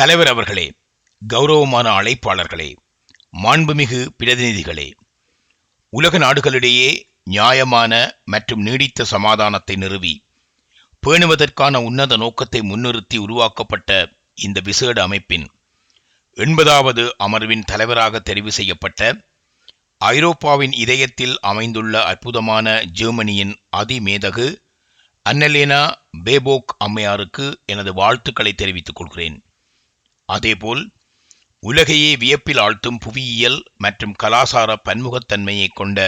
தலைவர் அவர்களே கௌரவமான அழைப்பாளர்களே மாண்புமிகு பிரதிநிதிகளே உலக நாடுகளிடையே நியாயமான மற்றும் நீடித்த சமாதானத்தை நிறுவி பேணுவதற்கான உன்னத நோக்கத்தை முன்னிறுத்தி உருவாக்கப்பட்ட இந்த விசேட அமைப்பின் எண்பதாவது அமர்வின் தலைவராக தெரிவு செய்யப்பட்ட ஐரோப்பாவின் இதயத்தில் அமைந்துள்ள அற்புதமான ஜெர்மனியின் அதிமேதகு அன்னலேனா பேபோக் அம்மையாருக்கு எனது வாழ்த்துக்களை தெரிவித்துக் கொள்கிறேன். அதேபோல் உலகையே வியப்பில் ஆழ்த்தும் புவியியல் மற்றும் கலாசார பன்முகத்தன்மையை கொண்ட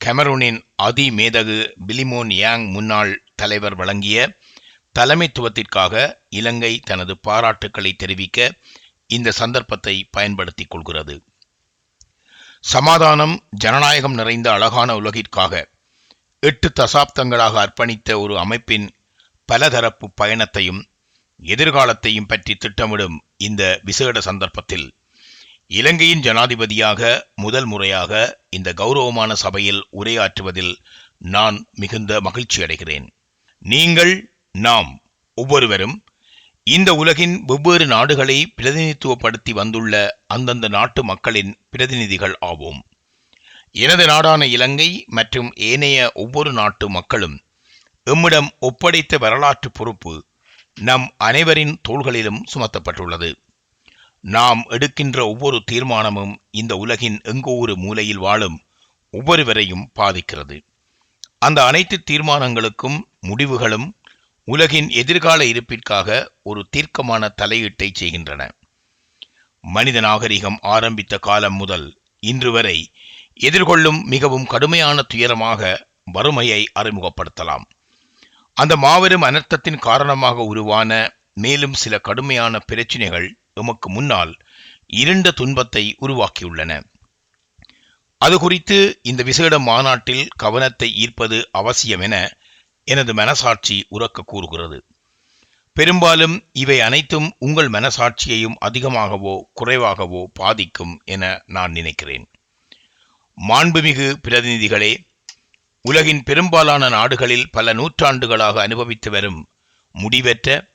கெமரூனின் அதிமேதகு பிலிமோன் யாங் முன்னாள் தலைவர் வழங்கிய தலைமைத்துவத்திற்காக இலங்கை தனது பாராட்டுக்களை தெரிவிக்க இந்த சந்தர்ப்பத்தை பயன்படுத்திக் கொள்கிறது. சமாதானம் ஜனநாயகம் நிறைந்த அழகான உலகிற்காக எட்டு தசாப்தங்களாக அர்ப்பணித்த ஒரு அமைப்பின் பலதரப்பு பயணத்தையும் எதிர்காலத்தையும் பற்றி திட்டமிடும் இந்த விசேட சந்தர்ப்பத்தில் இலங்கையின் ஜனாதிபதியாக முதல் முறையாக இந்த கௌரவமான சபையில் உரையாற்றுவதில் நான் மிகுந்த மகிழ்ச்சி அடைகிறேன். நீங்கள் நாம் ஒவ்வொருவரும் இந்த உலகின் வெவ்வேறு நாடுகளை பிரதிநிதித்துவப்படுத்தி வந்துள்ள அந்தந்த நாட்டு மக்களின் பிரதிநிதிகள் ஆவோம். எனது நாடான இலங்கை மற்றும் ஏனைய ஒவ்வொரு நாட்டு மக்களும் எம்மிடம் ஒப்படைத்த வரலாற்று பொறுப்பு நம் அனைவரின் தோள்களிலும் சுமத்தப்பட்டுள்ளது. நாம் எடுக்கின்ற ஒவ்வொரு தீர்மானமும் இந்த உலகின் எங்கோ ஒரு மூலையில் வாழும் ஒவ்வொருவரையும் பாதிக்கிறது. அந்த அனைத்து தீர்மானங்களுக்கும் முடிவுகளும் உலகின் எதிர்கால இருப்பிற்காக ஒரு தீர்க்கமான தலையீட்டை செய்கின்றன. மனித நாகரிகம் ஆரம்பித்த காலம் முதல் இன்று வரை எதிர்கொள்ளும் மிகவும் கடுமையான துயரமாக வறுமையை அறிமுகப்படுத்தலாம். அந்த மாபெரும் அனர்த்தத்தின் காரணமாக உருவான மேலும் சில கடுமையான பிரச்சினைகள் எமக்கு முன்னால் இருண்ட துன்பத்தை உருவாக்கியுள்ளன. அது குறித்து இந்த விசேட மாநாட்டில் கவனத்தை ஈர்ப்பது அவசியம் என எனது மனசாட்சி உறக்க கூறுகிறது. பெரும்பாலும் இவை அனைத்தும் உங்கள் மனசாட்சியையும் அதிகமாகவோ குறைவாகவோ பாதிக்கும் என நான் நினைக்கிறேன். மாண்புமிகு பிரதிநிதிகளே உலகின் பெரும்பாலான நாடுகளில் பல நூற்றாண்டுகளாக அனுபவித்து வரும் முடிவற்ற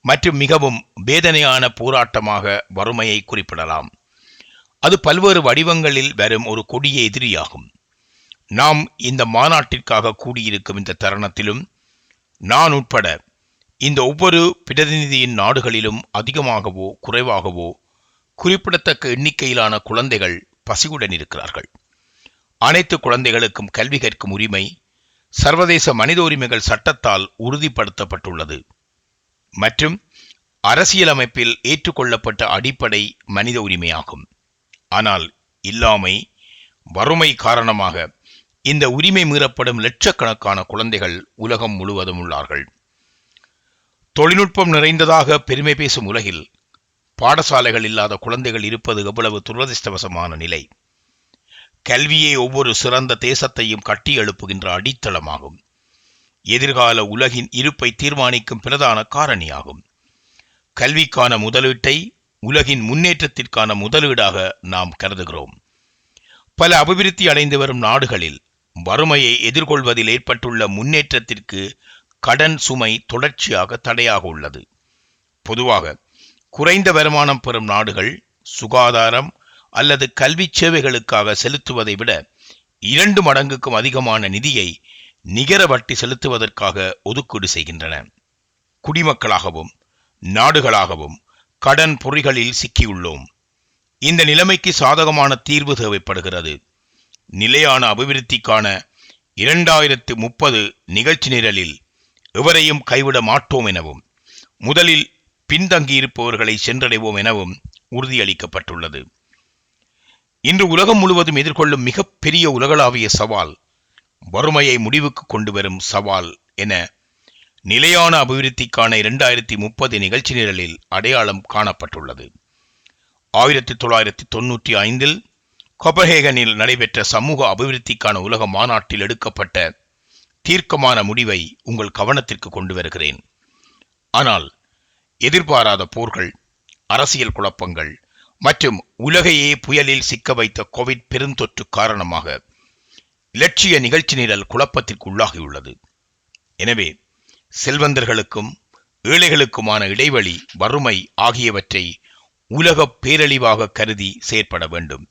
மற்றும் மிகவும் வேதனையான போராட்டமாக வறுமையை குறிப்பிடலாம். அது பல்வேறு வடிவங்களில் வரும் ஒரு கொடிய எதிரியாகும். நாம் இந்த மாநாட்டிற்காக கூடியிருக்கும் இந்த தருணத்திலும் நான் உட்பட இந்த ஒவ்வொரு பிரதிநிதியின் நாடுகளிலும் அதிகமாகவோ குறைவாகவோ குறிப்பிடத்தக்க எண்ணிக்கையிலான குழந்தைகள் பசியுடன் இருக்கிறார்கள். அனைத்து குழந்தைகளுக்கும் கல்வி கற்கும் உரிமை சர்வதேச மனித உரிமைகள் சட்டத்தால் உறுதிப்படுத்தப்பட்டுள்ளது. மற்றும் அரசியலமைப்பில் ஏற்றுக்கொள்ளப்பட்ட அடிப்படை மனித உரிமையாகும். ஆனால் இல்லாமை வறுமை காரணமாக இந்த உரிமை மீறப்படும் லட்சக்கணக்கான குழந்தைகள் உலகம் முழுவதும் உள்ளார்கள். தொழில்நுட்பம் நிறைந்ததாக பெருமை பேசும் உலகில் பாடசாலைகள் இல்லாத குழந்தைகள் இருப்பது எவ்வளவு துரதிர்ஷ்டவசமான நிலை. கல்வியே ஒவ்வொரு சிறந்த தேசத்தையும் கட்டி எழுப்புகின்ற அடித்தளமாகும். எதிர்கால உலகின் இருப்பை தீர்மானிக்கும் பிரதான காரணியாகும். கல்விக்கான முதலீட்டை உலகின் முன்னேற்றத்திற்கான முதலீடாக நாம் கருதுகிறோம். பல அபிவிருத்தி அடைந்து வரும் நாடுகளில் வறுமையை எதிர்கொள்வதில் ஏற்பட்டுள்ள முன்னேற்றத்திற்கு கடன் சுமை தொடர்ச்சியாக தடையாக உள்ளது. பொதுவாக குறைந்த வருமானம் பெறும் நாடுகள் சுகாதாரம் அல்லது கல்வி சேவைகளுக்காக செலுத்துவதை விட இரண்டு மடங்குக்கும் அதிகமான நிதியை நிகர வட்டி செலுத்துவதற்காக ஒதுக்கீடு செய்கின்றன. குடிமக்களாகவும் நாடுகளாகவும் கடன் பொறிகளில் சிக்கியுள்ளோம். இந்த நிலைமைக்கு சாதகமான தீர்வு தேவைப்படுகிறது. நிலையான அபிவிருத்திக்கான இரண்டாயிரத்து முப்பது நிகழ்ச்சி நிரலில் எவரையும் கைவிட மாட்டோம் எனவும் முதலில் பின்தங்கியிருப்பவர்களை சென்றடைவோம் எனவும் உறுதியளிக்கப்பட்டுள்ளது. இன்று உலகம் முழுவதும் எதிர்கொள்ளும் மிகப்பெரிய உலகளாவிய சவால் வறுமையை முடிவுக்கு கொண்டு வரும் சவால் என நிலையான அபிவிருத்திக்கான இரண்டாயிரத்தி முப்பது நிகழ்ச்சி நிரலில் அடையாளம் காணப்பட்டுள்ளது. ஆயிரத்தி தொள்ளாயிரத்தி தொன்னூற்றி ஐந்தில் கொபஹேகனில் நடைபெற்ற சமூக அபிவிருத்திக்கான உலக மாநாட்டில் எடுக்கப்பட்ட தீர்க்கமான முடிவை உங்கள் கவனத்திற்கு கொண்டு வருகிறேன். ஆனால் எதிர்பாராத போர்கள் அரசியல் குழப்பங்கள் மற்றும் உலகையே புயலில் சிக்க வைத்த கோவிட் பெருந்தொற்று காரணமாக இலட்சிய நிகழ்ச்சி நிரல் குழப்பத்திற்கு உள்ளாகியுள்ளது எனவே செல்வந்தர்களுக்கும் ஏழைகளுக்குமான இடைவெளி வறுமை ஆகியவற்றை உலக பேரழிவாக கருதி செயற்பட வேண்டும்.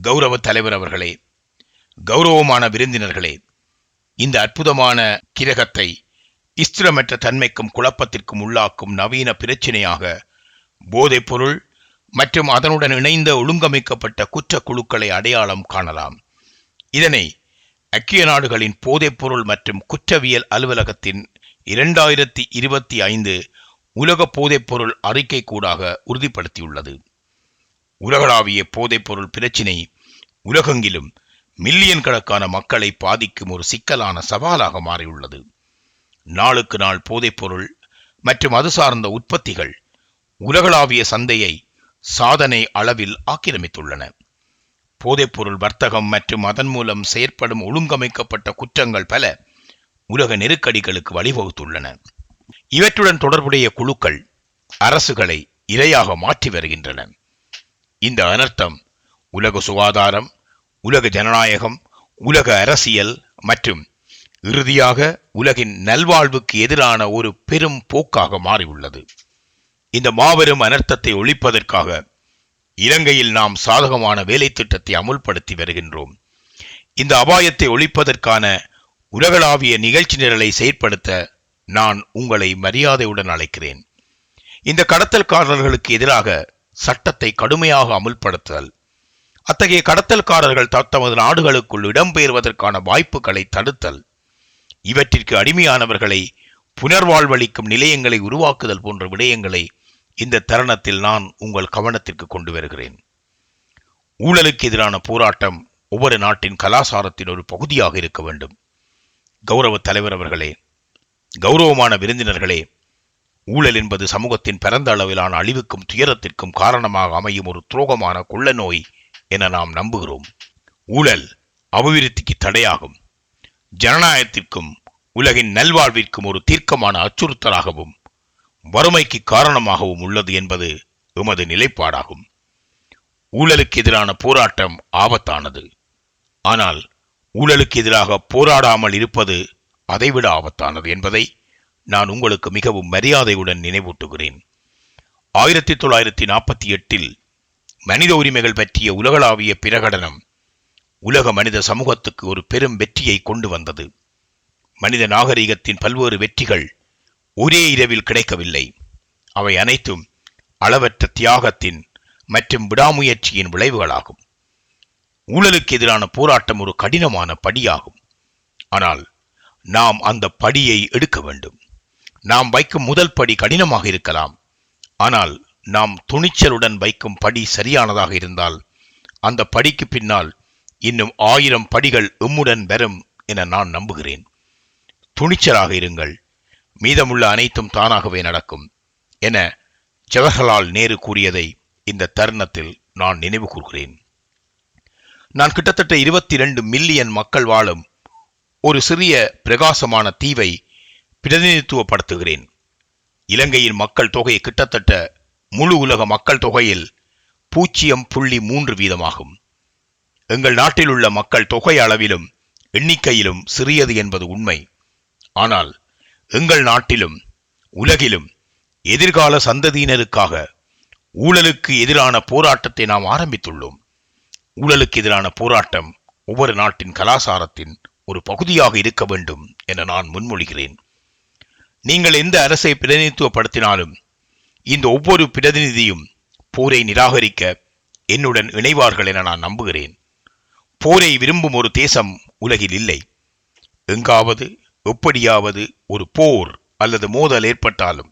கௌரவ தலைவர் அவர்களே கௌரவமான விருந்தினர்களே இந்த அற்புதமான கிரகத்தை ஸ்திரமற்ற தன்மைக்கும் குழப்பத்திற்கும் உள்ளாக்கும் நவீன பிரச்சினையாக போதைப்பொருள் மற்றும் அதனுடன் இணைந்த ஒழுங்கமைக்கப்பட்ட குற்றக்குழுக்களை அடையாளம் காணலாம். இதனை ஐக்கிய நாடுகளின் போதைப்பொருள் மற்றும் குற்றவியல் அலுவலகத்தின் இரண்டாயிரத்தி இருபத்தி ஐந்து உலக போதைப்பொருள் அறிக்கை கூடாக உறுதிப்படுத்தியுள்ளது. உலகளாவிய போதைப்பொருள் பிரச்சினை உலகெங்கிலும் மில்லியன் கணக்கான மக்களை பாதிக்கும் ஒரு சிக்கலான சவாலாக மாறியுள்ளது. நாளுக்கு நாள் போதைப்பொருள் மற்றும் அது சார்ந்த உற்பத்திகள் உலகளாவிய சந்தையை சாதனை அளவில் ஆக்கிரமித்துள்ளன. போதைப்பொருள் வர்த்தகம் மற்றும் அதன் மூலம் செயற்படும் ஒழுங்கமைக்கப்பட்ட குற்றங்கள் பல உலக நெருக்கடிகளுக்கு வழிவகுத்துள்ளன. இவற்றுடன் தொடர்புடைய குழுக்கள் அரசுகளை இரையாக மாற்றி வருகின்றன. இந்த அனர்த்தம் உலக சுகாதாரம் உலக ஜனநாயகம் உலக அரசியல் மற்றும் இறுதியாக உலகின் நல்வாழ்வுக்கு எதிரான ஒரு பெரும் போக்காக மாறியுள்ளது. இந்த மாபெரும் அனர்த்தத்தை ஒழிப்பதற்காக இலங்கையில் நாம் சாதகமான வேலை திட்டத்தை அமுல்படுத்தி வருகின்றோம். இந்த அபாயத்தை ஒழிப்பதற்கான உலகளாவிய நிகழ்ச்சி நிரலை செயற்படுத்த நான் உங்களை மரியாதையுடன் அழைக்கிறேன். இந்த கடத்தல்காரர்களுக்கு எதிராக சட்டத்தை கடுமையாக அமுல்படுத்துதல். அத்தகைய கடத்தல்காரர்கள் தத்தமது நாடுகளுக்குள் இடம்பெயர்வதற்கான வாய்ப்புகளை தடுத்தல். இவற்றிற்கு அடிமையானவர்களை புனர்வாழ்வளிக்கும் நிலையங்களை உருவாக்குதல் போன்ற விடயங்களை இந்த தருணத்தில் நான் உங்கள் கவனத்திற்கு கொண்டு வருகிறேன். ஊழலுக்கு எதிரான போராட்டம் ஒவ்வொரு நாட்டின் கலாசாரத்தின் ஒரு பகுதியாக இருக்க வேண்டும். கௌரவ தலைவர் அவர்களே கௌரவமான விருந்தினர்களே ஊழல் என்பது சமூகத்தின் பரந்த அளவிலான அழிவுக்கும் துயரத்திற்கும் காரணமாக அமையும் ஒரு துரோகமான கொள்ள நோய் என நாம் நம்புகிறோம். ஊழல் அபிவிருத்திக்கு தடையாகும். ஜனநாயகத்திற்கும் உலகின் நல்வாழ்விற்கும் ஒரு தீர்க்கமான அச்சுறுத்தலாகவும் வறுமைக்கு காரணமாகவும் உள்ளது என்பது எமது நிலைப்பாடாகும். ஊழலுக்கு எதிரான போராட்டம் ஆபத்தானது. ஆனால் ஊழலுக்கு எதிராக போராடாமல் இருப்பது அதைவிட ஆபத்தானது என்பதை நான் உங்களுக்கு மிகவும் மரியாதையுடன் நினைவூட்டுகிறேன். ஆயிரத்தி தொள்ளாயிரத்தி நாற்பத்தி எட்டில் மனித உரிமைகள் பற்றிய உலகளாவிய பிரகடனம் உலக மனித சமூகத்துக்கு ஒரு பெரும் வெற்றியை கொண்டு வந்தது. மனித நாகரிகத்தின் பல்வேறு வெற்றிகள் ஒரே இரவில் கிடைக்கவில்லை. அவை அனைத்தும் அளவற்ற தியாகத்தின் மற்றும் விடாமுயற்சியின் விளைவுகளாகும். ஊழலுக்கு எதிரான போராட்டம் ஒரு கடினமான படியாகும். ஆனால் நாம் அந்த படியை எடுக்க வேண்டும். நாம் வைக்கும் முதல் படி கடினமாக இருக்கலாம். ஆனால் நாம் துணிச்சலுடன் வைக்கும் படி சரியானதாக இருந்தால் அந்த படிக்கு பின்னால் இன்னும் ஆயிரம் படிகள் எம்முடன் வரும் என நான் நம்புகிறேன். துணிச்சலாக இருங்கள். மீதமுள்ள அனைத்தும் தானாகவே நடக்கும் என ஜவஹர்லால் நேரு கூறியதை இந்த தருணத்தில் நான் நினைவு கூர்கிறேன். நான் கிட்டத்தட்ட இருபத்தி இரண்டு மில்லியன் மக்கள் வாழும் ஒரு சிறிய பிரகாசமான தீவை பிரதிநிதித்துவப்படுத்துகிறேன். இலங்கையின் மக்கள் தொகை கிட்டத்தட்ட முழு உலக மக்கள் தொகையில் பூஜ்ஜியம் புள்ளி மூன்று வீதமாகும். எங்கள் நாட்டில் உள்ள மக்கள் தொகை அளவிலும் எண்ணிக்கையிலும் சிறியது என்பது உண்மை. ஆனால் எங்கள் நாட்டிலும் உலகிலும் எதிர்கால சந்ததியினருக்காக ஊழலுக்கு எதிரான போராட்டத்தை நாம் ஆரம்பித்துள்ளோம். ஊழலுக்கு எதிரான போராட்டம் ஒவ்வொரு நாட்டின் கலாசாரத்தின் ஒரு பகுதியாக இருக்க வேண்டும் என நான் முன்மொழிகிறேன். நீங்கள் எந்த அரசை பிரதிநிதித்துவப்படுத்தினாலும் இந்த ஒவ்வொரு பிரதிநிதியும் போரை நிராகரிக்க என்னுடன் இணைவார்கள் என நான் நம்புகிறேன். போரை விரும்பும் ஒரு தேசம் உலகில் இல்லை. எங்காவது எப்படியாவது ஒரு போர் அல்லது மோதல் ஏற்பட்டாலும்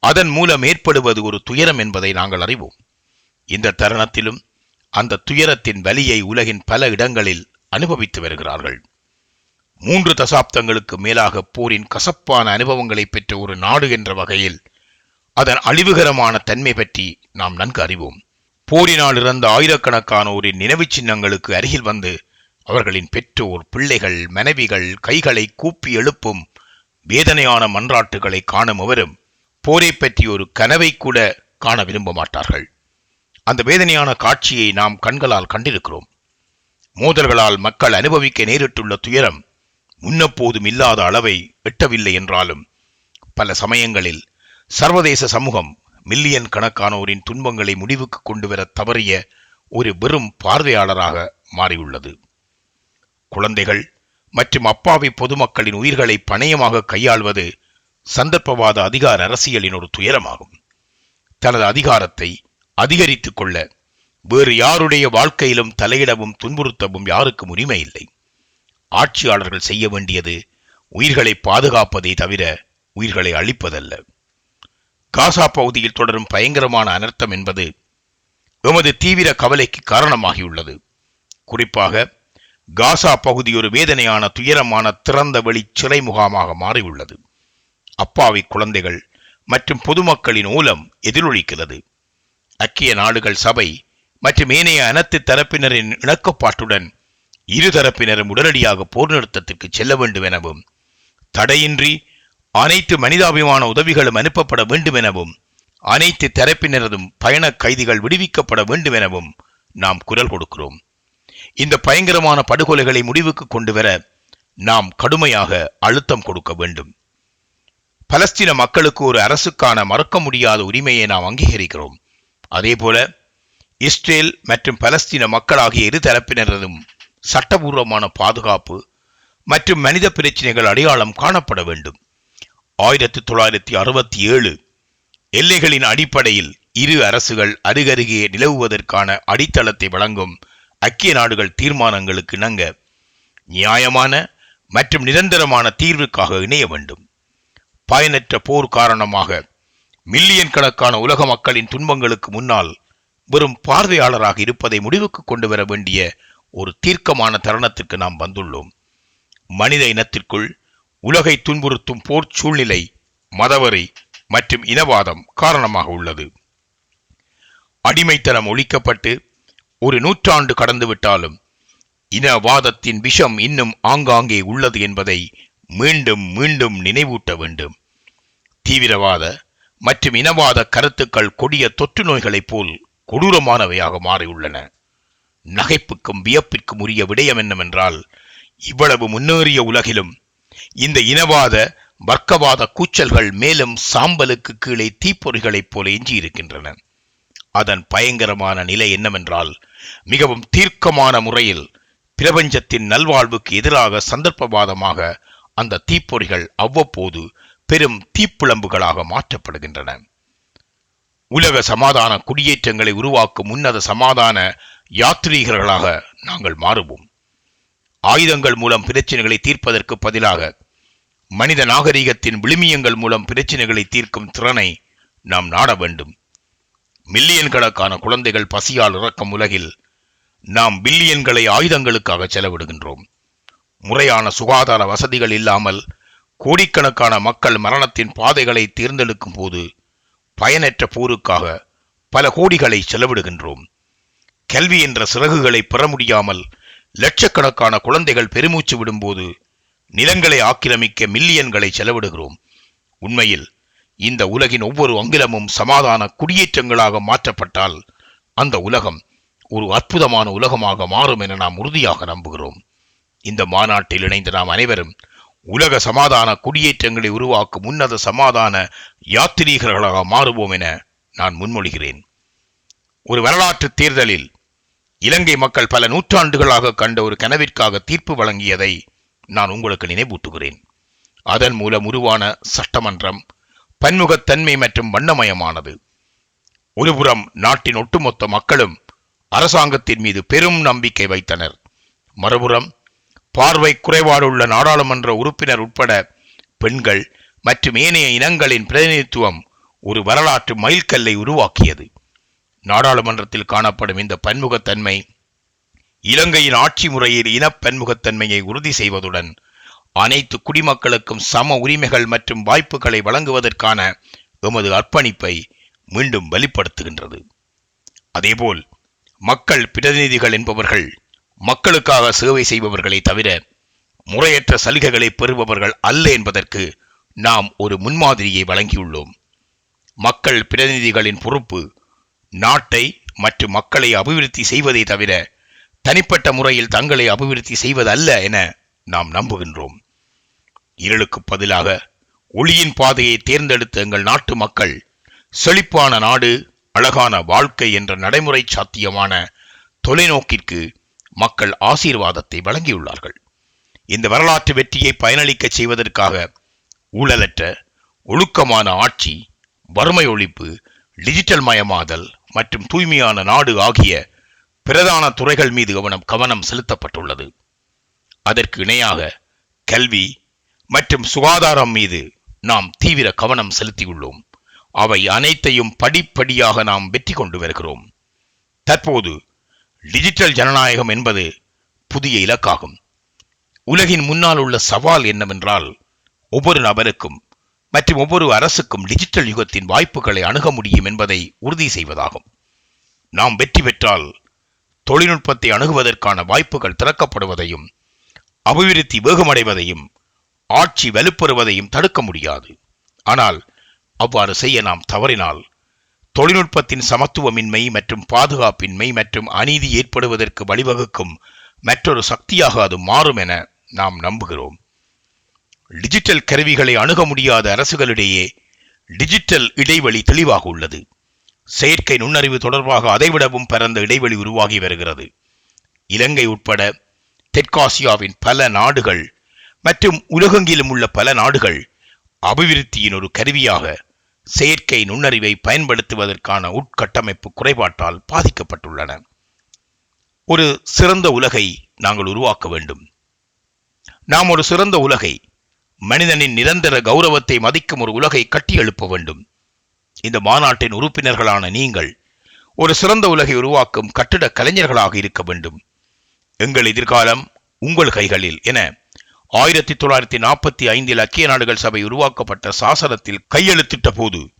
அதன் மூலம் ஏற்படுவது ஒரு துயரம் என்பதை நாங்கள் அறிவோம். இந்த தருணத்திலும் அந்த துயரத்தின் வலியை உலகின் பல இடங்களில் அனுபவித்து வருகிறார்கள். மூன்று தசாப்தங்களுக்கு மேலாக போரின் கசப்பான அனுபவங்களை பெற்ற ஒரு நாடு என்ற வகையில் அதன் அழிவுகரமான தன்மை பற்றி நாம் நன்கு அறிவோம். போரினால் இறந்த ஆயிரக்கணக்கானோரின் நினைவுச் சின்னங்களுக்கு அருகில் வந்து அவர்களின் பெற்றோர் பிள்ளைகள் மனைவிகள் கைகளை கூப்பி எழுப்பும் வேதனையான மன்றாட்டுகளை காணும் எவரும் போரை பற்றி ஒரு கனவை கூட காண விரும்ப மாட்டார்கள் அந்த வேதனையான காட்சியை நாம் கண்களால் கண்டிருக்கிறோம். மோதல்களால் மக்கள் அனுபவிக்க நேரிட்டுள்ள துயரம் முன்னப்போதும் இல்லாத அளவை எட்டவில்லை என்றாலும் பல சமயங்களில் சர்வதேச சமூகம் மில்லியன் கணக்கானோரின் துன்பங்களை முடிவுக்கு கொண்டு வர தவறிய ஒரு வெறும் பார்வையாளராக மாறியுள்ளது. குழந்தைகள் மற்றும் அப்பாவி பொதுமக்களின் உயிர்களை பணயமாக கையாள்வது சந்தர்ப்பவாத அதிகார அரசியலின் ஒரு துயரமாகும். தனது அதிகாரத்தை அதிகரித்துக் கொள்ள வேறு யாருடைய வாழ்க்கையிலும் தலையிடவும் துன்புறுத்தவும் யாருக்கும் உரிமை இல்லை. ஆட்சியாளர்கள் செய்ய வேண்டியது உயிர்களை பாதுகாப்பதை தவிர உயிர்களை அழிப்பதல்ல. காசா பகுதியில் தொடரும் பயங்கரமான அனர்த்தம் என்பது எமது தீவிர கவலைக்கு காரணமாகியுள்ளது. குறிப்பாக காசா பகுதி ஒரு வேதனையான துயரமான திறந்த வெளி சிறை முகாமாக மாறியுள்ளது. அப்பாவி குழந்தைகள் மற்றும் பொதுமக்களின் ஊலம் எதிரொலிக்கிறது. ஐக்கிய நாடுகள் சபை மற்றும் ஏனைய அனைத்து தரப்பினரின் இணக்கப்பாட்டுடன் இரு தரப்பினரும் உடனடியாக போர் நிறுத்தத்திற்கு செல்ல வேண்டும் எனவும் தடையின்றி அனைத்து மனிதாபிமான உதவிகளும் அனுப்பப்பட வேண்டும் எனவும் அனைத்து தரப்பினரதும் பயண கைதிகள் விடுவிக்கப்பட வேண்டும் எனவும் நாம் குரல் கொடுக்கிறோம். இந்த பயங்கரமான படுகொலைகளை முடிவுக்கு கொண்டு வர நாம் கடுமையாக அழுத்தம் கொடுக்க வேண்டும். பலஸ்தீன மக்களுக்கு ஒரு அரசுக்கான மறக்க முடியாத உரிமையை நாம் அங்கீகரிக்கிறோம். அதேபோல இஸ்ரேல் மற்றும் பலஸ்தீன மக்களாகிய இரு தரப்பினரதும் சட்டபூர்வமான பாதுகாப்பு மற்றும் மனித பிரச்சினைகள் அடையாளம் காணப்பட வேண்டும். ஆயிரத்தி தொள்ளாயிரத்தி அறுபத்தி ஏழு எல்லைகளின் அடிப்படையில் இரு அரசுகள் அருகருகே நிலவுவதற்கான அடித்தளத்தை வழங்கும் ஐக்கிய நாடுகள் தீர்மானங்களுக்கு இணங்க நியாயமான மற்றும் நிரந்தரமான தீர்வுக்காக இணைய வேண்டும். பயனற்ற போர் காரணமாக மில்லியன் கணக்கான உலக மக்களின் துன்பங்களுக்கு முன்னால் வெறும் பார்வையாளராக இருப்பதை முடிவுக்கு கொண்டு வர வேண்டிய ஒரு தீர்க்கமான தருணத்திற்கு நாம் வந்துள்ளோம். மனித இனத்திற்குள் உலகை துன்புறுத்தும் போர் சூழ்நிலை மதவரி மற்றும் இனவாதம் காரணமாக உள்ளது. அடிமைத்தனம் ஒழிக்கப்பட்டு ஒரு நூற்றாண்டு கடந்துவிட்டாலும் இனவாதத்தின் விஷம் இன்னும் ஆங்காங்கே உள்ளது என்பதை மீண்டும் மீண்டும் நினைவூட்ட வேண்டும். தீவிரவாத மற்றும் இனவாத கருத்துக்கள் கொடிய தொற்று நோய்களைப் போல் கொடூரமானவையாக மாறியுள்ளன. நகைப்புக்கும் வியப்பிற்கும் உரிய விடயம் என்னவென்றால் இவ்வளவு முன்னேறிய உலகிலும் இந்த இனவாத வர்க்கவாத கூச்சல்கள் மேலும் சாம்பலுக்கு கீழே தீப்பொறிகளைப் போல எஞ்சியிருக்கின்றன. அதன் பயங்கரமான நிலை என்னவென்றால் மிகவும் தீர்க்கமான முறையில் பிரபஞ்சத்தின் நல்வாழ்வுக்கு எதிராக சந்தர்ப்பவாதமாக அந்த தீப்பொறிகள் அவ்வப்போது பெரும் தீப்பிழம்புகளாக மாற்றப்படுகின்றன. உலக சமாதான குடியேற்றங்களை உருவாக்கும் உன்னத சமாதான யாத்ரீகர்களாக நாங்கள் மாறுவோம். ஆயுதங்கள் மூலம் பிரச்சனைகளை தீர்ப்பதற்கு பதிலாக மனித நாகரிகத்தின் விழுமியங்கள் மூலம் பிரச்சனைகளை தீர்க்கும் திறனை நாம் நாட வேண்டும். மில்லியன் கணக்கான குழந்தைகள் பசியால் இறக்கும் உலகில் நாம் பில்லியன்களை ஆயுதங்களுக்காக செலவிடுகின்றோம். முறையான சுகாதார வசதிகள் இல்லாமல் கோடிக்கணக்கான மக்கள் மரணத்தின் பாதைகளை தேர்ந்தெடுக்கும் போது பயனற்ற போருக்காக பல கோடிகளை செலவிடுகின்றோம். கல்வி என்ற சிறகுகளை பெற முடியாமல் லட்சக்கணக்கான குழந்தைகள் பெருமூச்சு விடும்போது நிலங்களை ஆக்கிரமிக்க மில்லியன்களை செலவிடுகிறோம். உண்மையில் இந்த உலகின் ஒவ்வொரு அங்கிலமும் சமாதான குடியேற்றங்களாக மாற்றப்பட்டால் அந்த உலகம் ஒரு அற்புதமான உலகமாக மாறும் என நாம் உறுதியாக நம்புகிறோம். இந்த மாநாட்டில் இணைந்த நாம் அனைவரும் உலக சமாதான குடியேற்றங்களை உருவாக்கும் உன்னத சமாதான யாத்திரீகர்களாக மாறுவோம் என நான் முன்மொழிகிறேன். ஒரு வரலாற்று தேர்தலில் இலங்கை மக்கள் பல நூற்றாண்டுகளாக கண்ட ஒரு கனவிற்காக தீர்ப்பு வழங்கியதை நான் உங்களுக்கு நினைவூட்டுகிறேன். அதன் மூலம் உருவான சட்டமன்றம் பன்முகத்தன்மை மற்றும் வண்ணமயமானது. ஒருபுறம் நாட்டின் ஒட்டுமொத்த மக்களும் அரசாங்கத்தின் மீது பெரும் நம்பிக்கை வைத்தனர். மறுபுறம் பார்வை குறைபாடுள்ள நாடாளுமன்ற உறுப்பினர் உட்பட பெண்கள் மற்றும் ஏனைய இனங்களின் பிரதிநிதித்துவம் ஒரு வரலாற்று மைல்கல்லை உருவாக்கியது. நாடாளுமன்றத்தில் காணப்படும் இந்த பன்முகத்தன்மை இலங்கையின் ஆட்சி முறையில் இனப்பன்முகத்தன்மையை உறுதி செய்வதுடன் அனைத்து குடிமக்களுக்கும் சம உரிமைகள் மற்றும் வாய்ப்புகளை வழங்குவதற்கான எமது அர்ப்பணிப்பை மீண்டும் வெளிப்படுத்துகின்றது. அதேபோல் மக்கள் பிரதிநிதிகள் என்பவர்கள் மக்களுக்காக சேவை செய்பவர்களை தவிர முறையற்ற சலுகைகளை பெறுபவர்கள் அல்ல என்பதற்கு நாம் ஒரு முன்மாதிரியை வழங்கியுள்ளோம். மக்கள் பிரதிநிதிகளின் பொறுப்பு நாட்டை மற்றும் மக்களை அபிவிருத்தி செய்வதை தவிர தனிப்பட்ட முறையில் தங்களை அபிவிருத்தி செய்வதல்ல என நாம் நம்புகின்றோம். இருளுக்கு பதிலாக ஒளியின் பாதையை தேர்ந்தெடுத்த எங்கள் நாட்டு மக்கள் செழிப்பான நாடு அழகான வாழ்க்கை என்ற நடைமுறை சாத்தியமான தொலைநோக்கிற்கு மக்கள் ஆசீர்வாதத்தை வழங்கியுள்ளார்கள். இந்த வரலாற்று வெற்றியை பயனளிக்கச் செய்வதற்காக ஊழலற்ற ஒழுக்கமான ஆட்சி வறுமை ஒழிப்பு டிஜிட்டல் மயமாதல் மற்றும் தூய்மையான நாடு ஆகிய பிரதான துறைகள் மீது கவனம் கவனம் செலுத்தப்பட்டுள்ளது. அதற்கு இணையாக கல்வி மற்றும் சுகாதாரம் மீது நாம் தீவிர கவனம் செலுத்தியுள்ளோம். அவை அனைத்தையும் படிப்படியாக நாம் வெற்றி கொண்டு வருகிறோம். தற்போது டிஜிட்டல் ஜனநாயகம் என்பது புதிய இலக்காகும். உலகின் முன்னால் உள்ள சவால் என்னவென்றால் ஒவ்வொரு நபருக்கும் மற்றும் ஒவ்வொரு அரசுக்கும் டிஜிட்டல் யுகத்தின் வாய்ப்புகளை அணுக முடியும் என்பதை உறுதி செய்வதாகும். நாம் வெற்றி பெற்றால் தொழில்நுட்பத்தை அணுகுவதற்கான வாய்ப்புகள் திறக்கப்படுவதையும் அபிவிருத்தி வேகமடைவதையும் ஆட்சி வலுப்பெறுவதையும் தடுக்க முடியாது. ஆனால் அவ்வாறு செய்ய நாம் தவறினால் தொழில்நுட்பத்தின் சமத்துவமின்மை மற்றும் பாதுகாப்பின்மை மற்றும் அநீதி ஏற்படுவதற்கு வழிவகுக்கும் மற்றொரு சக்தியாக அது மாறும் என நாம் நம்புகிறோம். டிஜிட்டல் கருவிகளை அணுக முடியாத அரசுகளிடையே டிஜிட்டல் இடைவெளி தெளிவாக உள்ளது. செயற்கை நுண்ணறிவு தொடர்பாக அதைவிடவும் பரந்த இடைவெளி உருவாகி வருகிறது. இலங்கை உட்பட தெற்காசியாவின் பல நாடுகள் மற்றும் உலகெங்கிலும் உள்ள பல நாடுகள் அபிவிருத்தியின் ஒரு கருவியாக செயற்கை நுண்ணறிவை பயன்படுத்துவதற்கான உட்கட்டமைப்பு குறைபாட்டால் பாதிக்கப்பட்டுள்ளன. ஒரு சிறந்த உலகை நாங்கள் உருவாக்க வேண்டும். நாம் ஒரு சிறந்த உலகை மனிதனின் நிரந்தர கௌரவத்தை மதிக்கும் ஒரு உலகை கட்டி எழுப்ப வேண்டும். இந்த மாநாட்டின் உறுப்பினர்களான நீங்கள் ஒரு சிறந்த உலகை உருவாக்கும் கட்டிட கலைஞர்களாக இருக்க வேண்டும். எங்கள் எதிர்காலம் உங்கள் கைகளில் என ஆயிரத்தி தொள்ளாயிரத்தி நாற்பத்தி ஐந்தில் ஐக்கிய நாடுகள் சபை உருவாக்கப்பட்ட சாசனத்தில் கையெழுத்திட்ட போது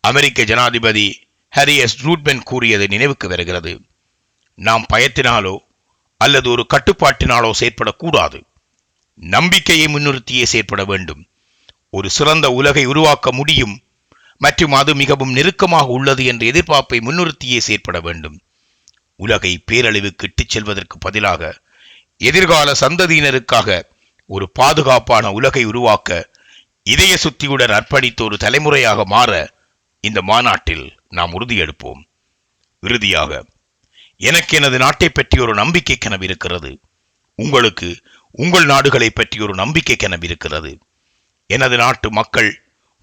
அமெரிக்க ஜனாதிபதி ஹரியஸ் ரூட்மென் கூறியது நினைவுக்கு வருகிறது. நாம் பயத்தினாலோ அல்லது ஒரு கட்டுப்பாட்டினாலோ செயற்படக்கூடாது. நம்பிக்கையை முன்னிறுத்தியே செயற்பட வேண்டும். ஒரு சிறந்த உலகை உருவாக்க முடியும். மற்றும் அது மிகவும் நெருக்கமாக உள்ளது என்ற எதிர்பார்ப்பை முன்னிறுத்தியே செயற்பட வேண்டும். உலகை பேரழிவுக்கு இட்டுச் செல்வதற்கு பதிலாக எதிர்கால சந்ததியினருக்காக ஒரு பாதுகாப்பான உலகை உருவாக்க இதய சுத்தியுடன் அர்ப்பணித்த ஒரு தலைமுறையாக மாற இந்த மாநாட்டில் நாம் உறுதியெடுப்போம். இறுதியாக எனக்கு எனது நாட்டை பற்றி ஒரு நம்பிக்கை கனவு இருக்கிறது. உங்களுக்கு உங்கள் நாடுகளை பற்றி ஒரு நம்பிக்கை கனவு இருக்கிறது. எனது நாட்டு மக்கள்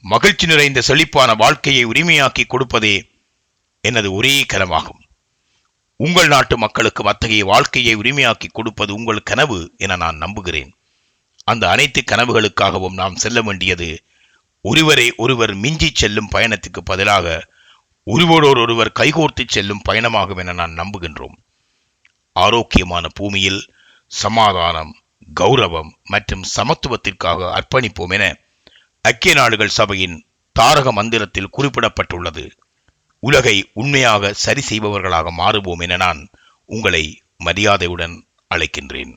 மகிழ்ச்சி நிறைந்த செழிப்பான வாழ்க்கையை உரிமையாக்கி கொடுப்பதே எனது ஒரே கனவாகும். உங்கள் நாட்டு மக்களுக்கு அத்தகைய வாழ்க்கையை உரிமையாக்கி கொடுப்பது உங்கள் கனவு என நான் நம்புகிறேன். அந்த அனைத்து கனவுகளுக்காகவும் நாம் செல்ல வேண்டியது ஒருவரை ஒருவர் மிஞ்சி செல்லும் பயணத்துக்கு பதிலாக ஒருவரோடு ஒருவர் கைகோர்த்து செல்லும் பயணமாகும் என நான் நம்புகின்றோம். ஆரோக்கியமான பூமியில் சமாதானம் கௌரவம் மற்றும் சமத்துவத்திற்காக அர்ப்பணிப்போம் என ஐக்கிய நாடுகள் சபையின் தாரக மந்திரத்தில் குறிப்பிடப்பட்டுள்ளது. உலகை உண்மையாக சரி செய்பவர்களாக மாறுவோம் என நான் உங்களை மரியாதையுடன் அழைக்கின்றேன்.